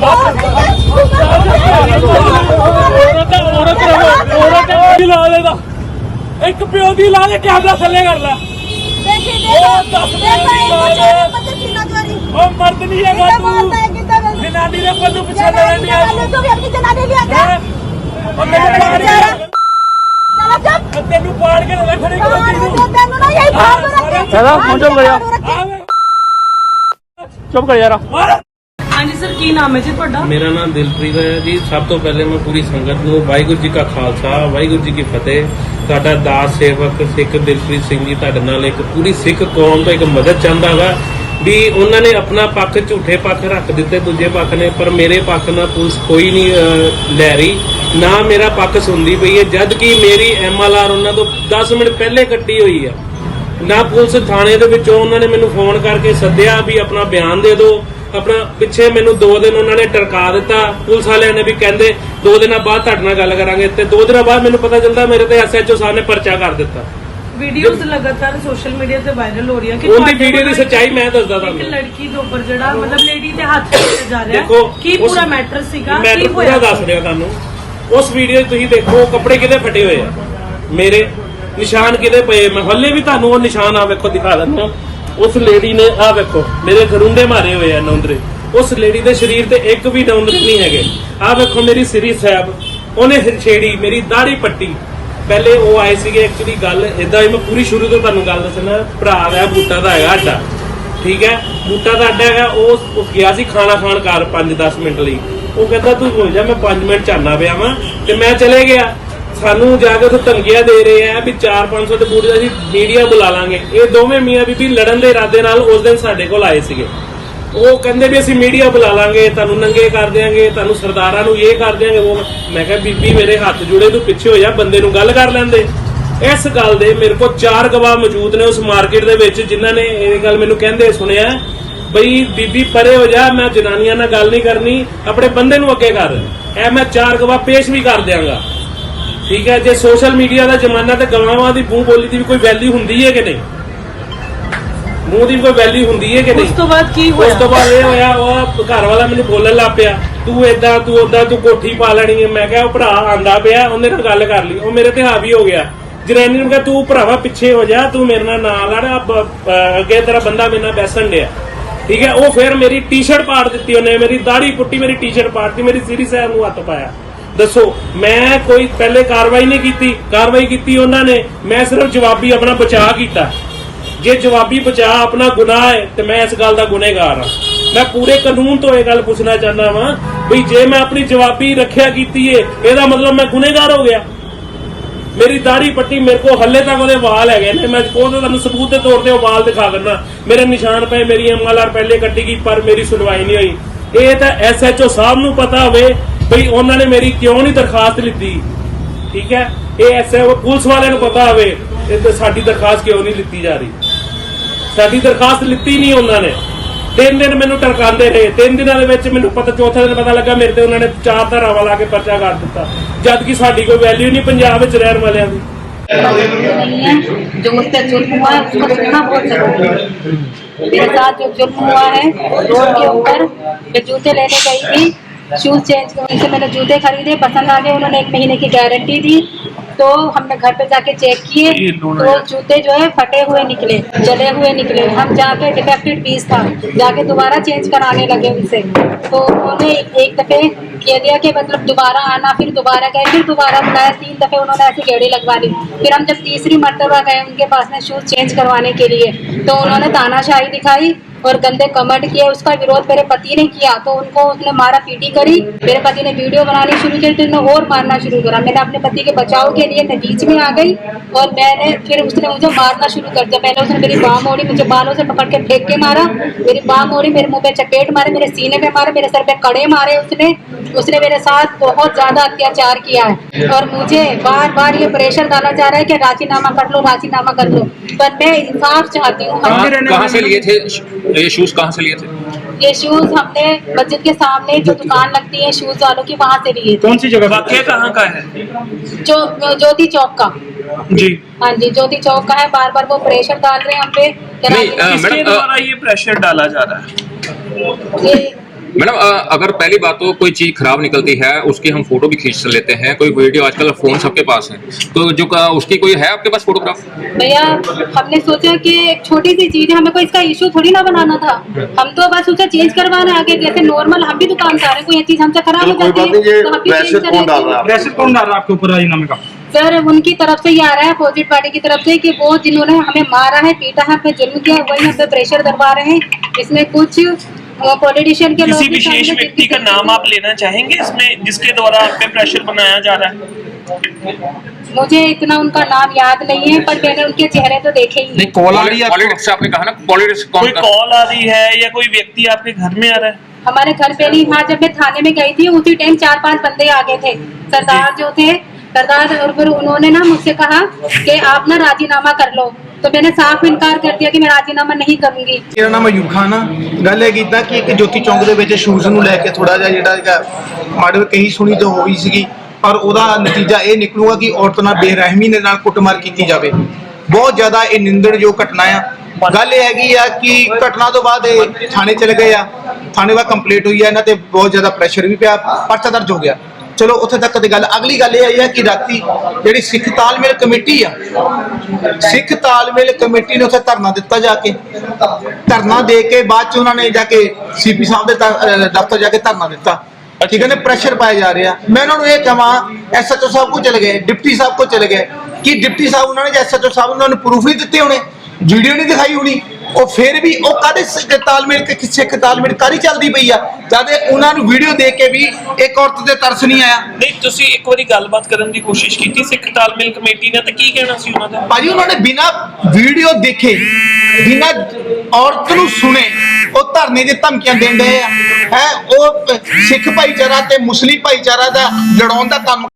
ਔਰਤ ਔਰਤ ਰਹੋ ਔਰਤ ਦੀ ਲਾ ਦਾ ਇੱਕ ਪਿਓ ਦੀ ਲਾ ਕੈਮਰਾ ਥੱਲੇ ਕਰ ਲੈ ਉਹ ਮਰਦ ਨਹੀਂ ਹੈਗਾ ਤੂੰ ਜਨਾਨੀ ਦੇ ਪੱਲੂ ਪਿੱਛੇ ਲੜਨ ਨਹੀਂ ਆ ਹੈਂ? ਉਹ ਮੈਨੂੰ ਪਾੜ ਕੇ ਤੈਨੂੰ ਪਾੜ ਕੇ ਰੱਖਣੇ ਚਲੋ ਹੁਣ ਚੁੱਪ ਕਰ ਜਾ ਆਵੇ ਚੁੱਪ ਕਰ ਯਾਰ ਮਾਰ ਹਾਂਜੀ ਸਰ, ਕੀ ਨਾਮ ਹੈ ਜੀ ਤੁਹਾਡਾ? ਮੇਰਾ ਨਾਮ ਦਿਲਪ੍ਰੀਤ ਹੈ ਜੀ। ਸਭ ਤੋਂ ਪਹਿਲੇ ਮੈਂ ਪੂਰੀ ਸੰਗਤ ਨੂੰ ਵਾਹਿਗੁਰੂ ਜੀ ਕਾ ਖਾਲਸਾ, ਵਾਹਿਗੁਰੂ ਜੀ ਕੀ ਫਤਿਹ। ਤੁਹਾਡਾ ਦਾਸ ਸੇਵਕ ਸਿੱਖ ਦਿਲਪ੍ਰੀਤ ਸਿੰਘ ਜੀ ਤੁਹਾਡੇ ਨਾਲ ਇੱਕ ਪੂਰੀ ਸਿੱਖ ਕੌਮ ਤੋਂ ਇੱਕ ਮਦਦ ਚਾਹੁੰਦਾ ਵਾ ਵੀ ਉਹਨਾਂ ਨੇ ਆਪਣਾ ਪੱਖ ਝੂਠੇ ਪੱਖ ਰੱਖ ਦਿੱਤੇ, ਦੂਜੇ ਪੱਖ ਨੇ, ਪਰ ਮੇਰੇ ਪੱਖ ਨਾਲ ਪੁਲਿਸ ਕੋਈ ਨਹੀਂ ਲੈ ਰਹੀ। ਨਾ ਮੇਰਾ ਪੱਖ ਸੁਣਦੀ ਪਈ ਹੈ, ਜਦ ਕਿ ਮੇਰੀ ਐਮਐਲਆਰ ਉਹਨਾਂ ਤੋਂ 10 ਮਿੰਟ ਪਹਿਲੇ ਕੱਟੀ ਹੋਈ ਹੈ। ਨਾ ਪੁਲਿਸ ਥਾਣੇ ਦੇ ਵਿੱਚੋਂ ਉਹਨਾਂ ਨੇ ਮੈਨੂੰ ਫੋਨ ਕਰਕੇ ਸੱਦਿਆ ਵੀ ਆਪਣਾ ਬਿਆਨ ਦੇ ਦਿਓ। ਆਪਣਾ ਪਿੱਛੇ ਮੈਨੂੰ 2 ਦਿਨ ਉਹਨਾਂ ਨੇ ਟਰਕਾ ਦਿੱਤਾ। ਪੁਲਿਸ ਵਾਲਿਆਂ ਨੇ ਵੀ ਕਹਿੰਦੇ 2 ਦਿਨਾਂ ਬਾਅਦ ਤੁਹਾਡੇ ਨਾਲ ਗੱਲ ਕਰਾਂਗੇ ਤੇ 2 ਦਿਨਾਂ ਬਾਅਦ ਮੈਨੂੰ ਪਤਾ ਚੱਲਦਾ ਮੇਰੇ ਤੇ ਐਸਐਚਓ ਸਾਹਿਬ ਨੇ ਪਰਚਾ ਕਰ ਦਿੱਤਾ। ਵੀਡੀਓਜ਼ ਲਗਾਤਾਰ ਸੋਸ਼ਲ ਮੀਡੀਆ ਤੇ ਵਾਇਰਲ ਹੋ ਰਹੀਆਂ ਕਿ ਉਹਦੀ ਵੀਡੀਓ ਦੀ ਸੱਚਾਈ ਮੈਂ ਦੱਸਦਾ ਇੱਕ ਤੁਹਾਨੂੰ। ਲੜਕੀ ਦੇ ਉੱਪਰ ਜਿਹੜਾ ਮਤਲਬ ਲੇਡੀ ਦੇ ਹੱਥ ਕੀਤਾ ਜਾ ਰਿਹਾ ਕੀ ਪੂਰਾ ਮੈਟਰ ਸੀਗਾ ਮੈਂ ਕੀ ਤਾਂ ਪੂਰਾ ਹੋਇਆ? ਦੱਸ ਰਿਹਾ ਤੁਹਾਨੂੰ। ਉਸ ਵੀਡੀਓ 'ਚ ਤੁਸੀਂ ਦੇਖੋ ਕੱਪੜੇ ਕਿਤੇ ਫਟੇ ਹੋਏ ਆ? ਮੇਰੇ। ਨਿਸ਼ਾਨ ਕਿਤੇ ਪਏ ਮੈਂ ਹੱਲੇ ਵੀ ਤੁਹਾਨੂੰ ਉਹ ਨਿਸ਼ਾਨ ਆ ਵੇਖੋ ਦਿਖਾ ਦਿੰਦਾ। ਉਸ ਲੇਡੀ ਨੇ ਆ ਵੇਖੋ, ਮੇਰੇ ਗਰੁੰਡੇ ਮਾਰੇ ਹੋਏ ਆ ਨੌਂਦਰੇ। ਉਸ ਲੇਡੀ ਦੇ ਸਰੀਰ ਤੇ ਇੱਕ ਵੀ ਨੌਂਦਰੇ ਨਹੀਂ ਹੈਗੇ। ਆ ਵੇਖੋ ਮੇਰੀ ਸ੍ਰੀ ਸਾਹਿਬ, ਉਹਨੇ ਛੇੜੀ, ਮੇਰੀ ਦਾੜੀ ਪੱਟੀ। ਪਹਿਲੇ ਉਹ ਆਏ ਸੀਗੇ ਐਕਚੁਅਲੀ ਗੱਲ ਇਦਾਂ ਹੀ ਮੈਂ ਪੂਰੀ ਸ਼ੁਰੂ ਤੋਂ ਤੁਹਾਨੂੰ ਗੱਲ ਦੱਸਣਾ, ਭਰਾ ਦਾ ਬੂਟਾ ਦਾ ਹੈਗਾ ਅੱਡਾ ਠੀਕ ਹੈ? ਬੂਟਾ ਦਾ ਅੱਡਾ ਹੈਗਾ, ਉਹ ਗਿਆ ਸੀ ਖਾਣਾ ਖਾਣ ਘਰ 5-10 ਮਿੰਟ ਲਈ। ਉਹ ਕਹਿੰਦਾ, ਤੂੰ ਹੋ ਜਾ, ਮੈਂ 5 ਮਿੰਟ ਚਾਨਾ ਪਿਆ ਵਾਂ ਤੇ ਮੈਂ ਚਲੇ ਗਿਆ। ਸਾਨੂੰ ਜਾ ਕੇ ਉੱਥੇ ਧਮਕੀਆਂ ਦੇ ਰਹੇ ਆ ਵੀ 4-500 ਦੇ ਬੂਟੇ ਅਸੀਂ ਮੀਡੀਆ ਬੁਲਾ ਲਾਂਗੇ। ਇਹ ਦੋਵੇਂ ਮੀਆਂ ਬੀਬੀ ਲੜਨ ਦੇ ਇਰਾਦੇ ਨਾਲ ਉਸ ਦਿਨ ਸਾਡੇ ਕੋਲ ਆਏ ਸੀਗੇ। ਉਹ ਕਹਿੰਦੇ ਵੀ ਅਸੀਂ ਮੀਡੀਆ ਬੁਲਾ ਲਾਂਗੇ, ਤੁਹਾਨੂੰ ਨੰਗੇ ਕਰ ਦਿਆਂਗੇ, ਤੁਹਾਨੂੰ ਸਰਦਾਰਾਂ ਨੂੰ ਇਹ ਕਰ ਦਿਆਂਗੇ, ਉਹ ਮੈਂ ਕਿਹਾ, ਬੀਬੀ ਮੇਰੇ ਹੱਥ ਜੁੜੇ, ਤੂੰ ਪਿੱਛੇ ਹੋ ਜਾ, ਬੰਦੇ ਨੂੰ ਗੱਲ ਕਰ ਲੈਂਦੇ। ਇਸ ਗੱਲ ਦੇ ਮੇਰੇ ਕੋਲ ਚਾਰ ਗਵਾਹ ਮੌਜੂਦ ਨੇ ਉਸ ਮਾਰਕੀਟ ਦੇ ਵਿੱਚ, ਜਿਨ੍ਹਾਂ ਨੇ ਇਹ ਗੱਲ ਮੈਨੂੰ ਕਹਿੰਦੇ ਸੁਣਿਆ, ਬਈ ਬੀਬੀ ਪਰੇ ਹੋ ਜਾ, ਮੈਂ ਜਨਾਨੀਆਂ ਨਾਲ ਗੱਲ ਨਹੀਂ ਕਰਨੀ, ਆਪਣੇ ਬੰਦੇ ਨੂੰ ਅੱਗੇ ਕਰ। ਇਹ ਮੈਂ ਚਾਰ ਗਵਾਹ ਪੇਸ਼ ਵੀ ਕਰ ਦਿਆਂਗਾ। ਠੀਕ ਹੈ ਜੇ ਸੋਸ਼ਲ ਮੀਡੀਆ ਦਾ ਜ਼ਮਾਨਾ ਤੇ ਗਵਾਹਾਂ ਦੀ ਮੂੰਹ ਬੋਲੀ ਦੀ ਵੀ ਕੋਈ ਵੈਲਿਊ ਹੁੰਦੀ ਹੈ ਕਿ ਨਹੀਂ? ਮੂੰਹ ਦੀ ਕੋਈ ਵੈਲਿਊ ਹੁੰਦੀ ਹੈ ਕਿ ਨਹੀਂ? ਉਸ ਤੋਂ ਬਾਅਦ ਕੀ ਉਸ ਹੋਇਆ? ਤੋਂ ਬਾਅਦ ਇਹ ਹੋਇਆ ਉਹ ਘਰ ਵਾਲਾ ਮੈਨੂੰ ਬੋਲਣ ਲੱਗ ਪਿਆ ਤੂੰ ਏਦਾਂ ਤੂੰ ਓਦਾਂ ਤੂੰ ਕੋਠੀ ਪਾ ਲੈਣੀ ਹੈ। ਮੈਂ ਕਿਹਾ ਉਹ ਭਰਾ ਆਂਦਾ ਪਿਆ ਉਹਨੇ ਨਾਲ ਗੱਲ ਕਰ ਲਈ। ਉਹ ਮੇਰੇ ਤੇ ਹਾਵੀ ਹੋ ਗਿਆ। ਜਨਾਨੀ ਨੂੰ ਕਿਹਾ ਤੂੰ ਭਰਾਵਾ ਪਿੱਛੇ ਹੋ ਜਾ ਤੂੰ ਮੇਰੇ ਨਾਲ ਨਾ ਲੜ ਅੱਗੇ ਤੇਰਾ ਬੰਦਾ ਮੇਰੇ ਨਾਲ ਬੈਸਣ ਡਿਆ। ਠੀਕ ਹੈ ਉਹ ਫਿਰ ਮੇਰੀ ਟੀ-ਸ਼ਰਟ ਪਾੜ ਦਿੱਤੀ ਉਹਨੇ ਮੇਰੀ ਦਾੜੀ ਪੁੱਟੀ ਮੇਰੀ ਟੀ-ਸ਼ਰਟ ਪਾੜਤੀ ਮੇਰੀ ਸੀਰੀ ਸਾਹਿਬ ਨੂੰ ਹੱਥ ਪਾਇਆ। ਦੱਸੋ, ਮੈਂ ਕੋਈ ਪਹਿਲੇ ਕਾਰਵਾਈ ਨਹੀਂ ਕੀਤੀ, ਕਾਰਵਾਈ ਕੀਤੀ ਉਹਨਾਂ ਨੇ, ਮੈਂ ਸਿਰਫ ਜਵਾਬੀ ਆਪਣਾ ਬਚਾਅ ਕੀਤਾ। ਜੇ ਜਵਾਬੀ ਬਚਾ ਆਪਣਾ ਗੁਨਾਹ ਹੈ, ਤੇ ਮੈਂ ਇਸ ਗੱਲ ਦਾ ਗੁਨੇਗਾਰ ਹਾਂ। ਮੈਂ ਪੂਰੇ ਕਾਨੂੰਨ ਤੋਂ ਇਹ ਗੱਲ ਪੁੱਛਣਾ ਚਾਹੁੰਦਾ ਵਾਂ ਵੀ ਜੇ ਮੈਂ ਆਪਣੀ ਜਵਾਬੀ ਰੱਖਿਆ ਕੀਤੀ ਏ, ਇਹਦਾ ਮਤਲਬ ਮੈਂ ਗੁਨੇਗਾਰ ਹੋ ਗਿਆ। ਮੇਰੀ ਦਾੜੀ ਪੱਟੀ ਮੇਰੇ ਕੋਲ ਹੱਲੇ ਤੱਕ ਉਹਦੇ ਵਾਲ ਹੈਗੇ ਨੇ, ਮੈਂ ਕੋਲ ਤੁਹਾਨੂੰ ਸਬੂਤ ਦੇ ਤੌਰ ਤੇ ਉਹ ਵਾਲ ਦਿਖਾ ਦਿੰਦਾ। ਮੇਰੇ ਨਿਸ਼ਾਨ ਪਏ, ਮੇਰੀ ਐਮਐਲਆਰ ਪਹਿਲੇ ਕੱਟੀ ਗਈ, ਪਰ ਮੇਰੀ ਸੁਣਵਾਈ ਨਹੀਂ ਹੋਈ। ਇਹ ਤਾਂ ਐਸਐਚਓ ਸਾਹਿਬ ਨੂੰ ਪਤਾ ਹੋਵੇ ਬਈ ਉਹਨਾਂ ਨੇ ਮੇਰੀ ਕਿਉਂ ਨਹੀਂ ਦਰਖਾਸਤ ਲਿੱਤੀ ਠੀਕ ਹੈ ਇਹ ਐਸਏ ਪੁਲਿਸ ਵਾਲਿਆਂ ਨੂੰ ਪਤਾ ਹੋਵੇ ਇਹ ਤੇ ਸਾਡੀ ਦਰਖਾਸਤ ਕਿਉਂ ਨਹੀਂ ਲਿੱਤੀ ਜਾ ਰਹੀ ਸਾਡੀ ਦਰਖਾਸਤ ਲਿੱਤੀ ਨਹੀਂ ਉਹਨਾਂ ਨੇ ਤਿੰਨ ਦਿਨ ਮੈਨੂੰ ਟਰਕਾਉਂਦੇ ਰਹੇ ਤਿੰਨ ਦਿਨਾਂ ਦੇ ਵਿੱਚ ਮੈਨੂੰ ਪਤਾ ਚੌਥੇ ਦਿਨ ਪਤਾ ਲੱਗਾ ਮੇਰੇ ਤੇ ਉਹਨਾਂ ਨੇ ਚਾਰ ਧਾਰਾਵਾਂ ਲਾ ਕੇ ਪਰਚਾ ਕਰ ਦਿੱਤਾ ਜਦ ਕਿ ਸਾਡੀ ਕੋਈ ਵੈਲਿਊ ਨਹੀਂ ਪੰਜਾਬ ਵਿੱਚ ਰਹਿਣ ਵਾਲਿਆਂ ਦੀ नहीं है जो मुझसे जुल्म हुआ है उसको सुनना बहुत जरूरी है मेरे साथ जो जुल्म हुआ है रोड के ऊपर मैं जूते लेने गई थी शूज़ चेंज उनसे मैंने जूते खरीदे पसंद आ गए उन्होंने एक महीने की गारंटी दी। तो हमने घर पे जाके चेक किए तो जूते जो है फटे हुए निकले जले हुए निकले। हम जाके डिफेक्टेड पीस था जाके दोबारा चेंज कराने लगे उनसे। तो उन्होंने एक दफे कह दिया कि मतलब दोबारा आना फिर दोबारा गए फिर दोबारा बुलाया। तीन दफे उन्होंने ऐसी गेड़ी लगवा ली फिर हम जब तीसरी मरतबा गए उनके पास में शूज़ चेंज करवाने के लिए तो उन्होंने तानाशाही दिखाई। और गंदे कमेंट किए, उसका विरोध मेरे पति ने किया तो उनको उसने मारा, पीटी करी। मेरे पति ने वीडियो बनानी शुरू की तो उन्होंने और मारना शुरू करा। मैंने अपने पति के बचाव के लिए मैं बीच में आ गई और मैंने, फिर उसने मुझे मारना शुरू कर दिया। पहले उसने मेरी बाँ मोड़ी मुझे बालों से पकड़ के फेंक के मारा। मेरी बाँ मोड़ी मेरे मुँह पे चपेट मारे, मेरे सीने पे मारे, मेरे सर पे कड़े मारे उसने। उसने मेरे साथ बहुत ज़्यादा अत्याचार किया है। और मुझे बार बार ये प्रेशर डाला जा रहा है कि राजीनामा कर लो राजीनामा कर लो। पर मैं इंसाफ चाहती हूँ। कहाँ से लिए थे? ये शूज़ कहाँ से लिए थे? ये शूज़ हमने मस्जिद के सामने जो दुकान लगती है शूज़ वालों की वहाँ से लिए कौन सी जगह वाक्य कहाँ का है? जो ज्योति चौक का। जी। हाँ जी ज्योति चौक का है। बार बार वो प्रेशर डाल रहे हैं हम पे मैडम, द्वारा ये प्रेशर डाला जा रहा है? ये मैडम अगर पहली बात तो कोई चीज़ खराब निकलती है उसकी हम फ़ोटो भी खींच लेते हैं कोई वीडियो आजकल फ़ोन सबके पास है। तो जो का- उसकी कोई है आपके पास फोटोग्राफ? भैया हमने सोचा कि एक छोटी सी चीज़ है हमें कोई इसका इशू थोड़ी ना बनाना था। हम तो बस सोचा चेंज करवाना है आगे जैसे नॉर्मल हम भी दुकानदार हैं कोई ये चीज़ हमसे खराब हो जाती है तो हम भी प्रेशर कौन डाल रहा है प्रेशर कौन डाल रहा है आपके ऊपर सर उनकी तरफ़ से ही आ रहा है अपोजिट पार्टी की तरफ़ से कि वो जिन्होंने हमें मारा है पीटा है हमें जुल्म किया वही हम पे प्रेशर करवा रहे हैं। इसमें कुछ पॉलिटिशियन के किसी विशेष व्यक्ति का नाम आप लेना चाहेंगे? इसमें जिसके द्वारा आप पे प्रेशर बनाया जा रहा है? मुझे इतना उनका नाम याद नहीं है पर मैंने उनके चेहरे तो देखे ही हैं। कॉल आ रही है पॉलिटिक्स से आपने कहा ना पॉलिटिक्स कोई कॉल आ रही है या कोई व्यक्ति आपके घर में आ रहा है? हमारे घर पे नहीं था जब मैं थाने में गई थी उसी टाइम चार पाँच बंदे आ गए थे। सरदार जो थे सरदार और फिर उन्होंने ना मुझसे कहा कि आप ना राजीनामा कर लो। तो मैंने साफ इनकार कर दिया कि मैं राजीनामा नहीं करूंगी ਮੇਰਾ ਨਾਮ ਅਯੂਬ ਖਾਨ ਆ ਗੱਲ ਇਹ ਕੀਤਾ ਕਿ ਇੱਕ ਜੋਤੀ ਚੌਂਕ ਦੇ ਵਿੱਚ ਸ਼ੂਜ਼ ਨੂੰ ਲੈ ਕੇ ਥੋੜਾ ਜਿਹਾ ਜਿਹੜਾ ਹੈਗਾ ਮਾੜੇ ਕਹੀ ਸੁਣੀ ਤਾਂ ਹੋਈ ਸੀਗੀ ਪਰ ਉਹਦਾ ਨਤੀਜਾ ਇਹ ਨਿਕਲੂਗਾ ਕਿ ਔਰਤ ਨਾਲ ਬੇਰਹਿਮੀ ਦੇ ਨਾਲ ਕੁੱਟਮਾਰ ਕੀਤੀ ਜਾਵੇ ਬਹੁਤ ਜ਼ਿਆਦਾ ਇਹ ਨਿੰਦਣਯੋਗ ਘਟਨਾ ਆ ਗੱਲ ਇਹ ਹੈਗੀ ਆ ਕਿ ਘਟਨਾ ਤੋਂ ਬਾਅਦ ਇਹ ਥਾਣੇ ਚਲੇ ਗਏ ਆ ਥਾਣੇ ਵਾ ਕੰਪਲੀਟ ਹੋਈ ਆ ਇਹਨਾਂ ਤੇ ਬਹੁਤ ਜ਼ਿਆਦਾ ਪ੍ਰੈਸ਼ਰ ਵੀ ਪਿਆ ਪਰਚਾ ਦਰਜ ਹੋ ਗਿਆ ਚਲੋ ਉੱਥੇ ਤੱਕ ਦੀ ਗੱਲ। ਅਗਲੀ ਗੱਲ ਇਹ ਆਈ ਹੈ ਕਿ ਰਾਤੀ ਜਿਹੜੀ ਸਿੱਖ ਤਾਲਮੇਲ ਕਮੇਟੀ ਆ, ਸਿੱਖ ਤਾਲਮੇਲ ਕਮੇਟੀ ਨੇ ਉੱਥੇ ਧਰਨਾ ਦਿੱਤਾ ਜਾ ਕੇ। ਧਰਨਾ ਦੇ ਕੇ ਬਾਅਦ ਚ ਉਹਨਾਂ ਨੇ ਜਾ ਕੇ ਸੀਪੀ ਸਾਹਿਬ ਦੇ ਦਫ਼ਤਰ ਜਾ ਕੇ ਧਰਨਾ ਦਿੱਤਾ। ਠੀਕ ਹੈ ਨੇ? ਪ੍ਰੈਸ਼ਰ ਪਾਇਆ ਜਾ ਰਿਹਾ। ਮੈਂ ਉਹਨਾਂ ਨੂੰ ਇਹ ਕਹਾਂ ਐਸਐਚਓ ਸਾਹਿਬ ਕੋ ਚਲੇ ਗਏ, ਡਿਪਟੀ ਸਾਹਿਬ ਕੋ ਚਲੇ ਗਏ ਕਿ ਡਿਪਟੀ ਸਾਹਿਬ ਉਹਨਾਂ ਨੇ ਐਸਐਚਓ ਸਾਹਿਬ ਨੂੰ ਉਹਨਾਂ ਨੂੰ ਪ੍ਰੂਫ ਨਹੀਂ ਦਿੱਤੇ ਹੋਣੇ ਵੀਡੀਓ ਨਹੀਂ ਦਿਖਾਈ ਹੋਣੀ। ਉਹ ਫਿਰ ਵੀ ਉਹ ਕਾਦੇ ਤਾਲਮੇਲ ਕਿ ਸਿੱਖ ਤਾਲਮੇਲ ਕਾਰੀ ਚੱਲਦੀ ਪਈ ਆ? ਜਦ ਉਹਨਾਂ ਨੂੰ ਵੀਡੀਓ ਦੇਖ ਕੇ ਵੀ ਇੱਕ ਔਰਤ ਤੇ ਤਰਸ ਨਹੀਂ ਆਇਆ। ਨਹੀਂ ਤੁਸੀਂ ਇੱਕ ਵਾਰੀ ਗੱਲਬਾਤ ਕਰਨ ਦੀ ਕੋਸ਼ਿਸ਼ ਕੀਤੀ ਸਿੱਖ ਤਾਲਮੇਲ ਕਮੇਟੀ ਨੇ ਤਾਂ ਕੀ ਕਹਿਣਾ ਸੀ ਉਹਨਾਂ ਦਾ? ਭਾਜੀ ਉਹਨਾਂ ਨੇ ਬਿਨਾ ਵੀਡੀਓ ਦੇਖੇ ਬਿਨਾ ਔਰਤ ਨੂੰ ਸੁਣੇ ਉਹ ਧਰਨੇ ਦੀ ਧਮਕੀਆਂ ਦੇਣ ਡਏ ਆ। ਹੈ ਉਹ ਸਿੱਖ ਭਾਈਚਾਰਾ ਤੇ ਮੁਸਲਿਮ ਭਾਈਚਾਰਾ ਦਾ ਲੜਾਉਣ ਦਾ ਕੰਮ